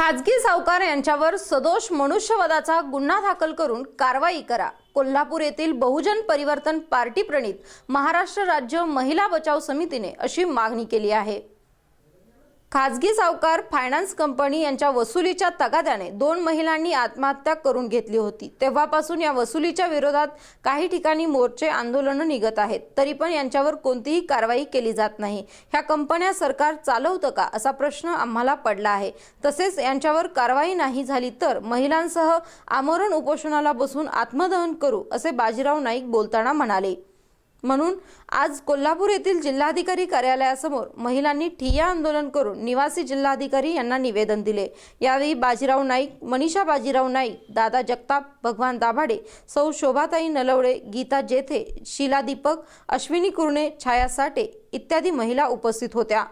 खाजगी सावकार यांच्यावर सदोष मनुष्यवधाचा गुन्हा दाखल करून कारवाई करा. कोल्हापूर येथील बहुजन परिवर्तन पार्टी प्रणित महाराष्ट्र राज्य महिला बचाव समितीने अशी मागणी केली आहे. खाजगी सावकार फायनान्स कंपनी यांच्या वसुलीच्या तगाद्याने दोन महिलांनी आत्महत्या करून घेतली होती. तेव्हापासून या वसुलीच्या विरोधात काही ठिकाणी मोर्चे आंदोलनं निघत आहेत. तरी पण यांच्यावर कोणतीही कारवाई केली जात नाही. ह्या कंपन्या सरकार चालवतं का असा प्रश्न आम्हाला पडला आहे. तसेच यांच्यावर कारवाई नाही झाली तर महिलांसह आमरण उपोषणाला बसून आत्मदहन करू असे बाजीराव नाईक बोलताना म्हणाले. म्हणून आज कोल्हापूर येथील जिल्हाधिकारी कार्यालयासमोर महिलांनी ठिय्या आंदोलन करून निवासी जिल्हाधिकारी यांना निवेदन दिले. यावेळी बाजीराव नाईक मनीषा बाजीराव नाईक दादा जगताप भगवान दाभाडे सौ शोभाताई नलवडे गीता जेथे शीला दीपक अश्विनी कुरणे छाया साठे इत्यादी महिला उपस्थित होत्या.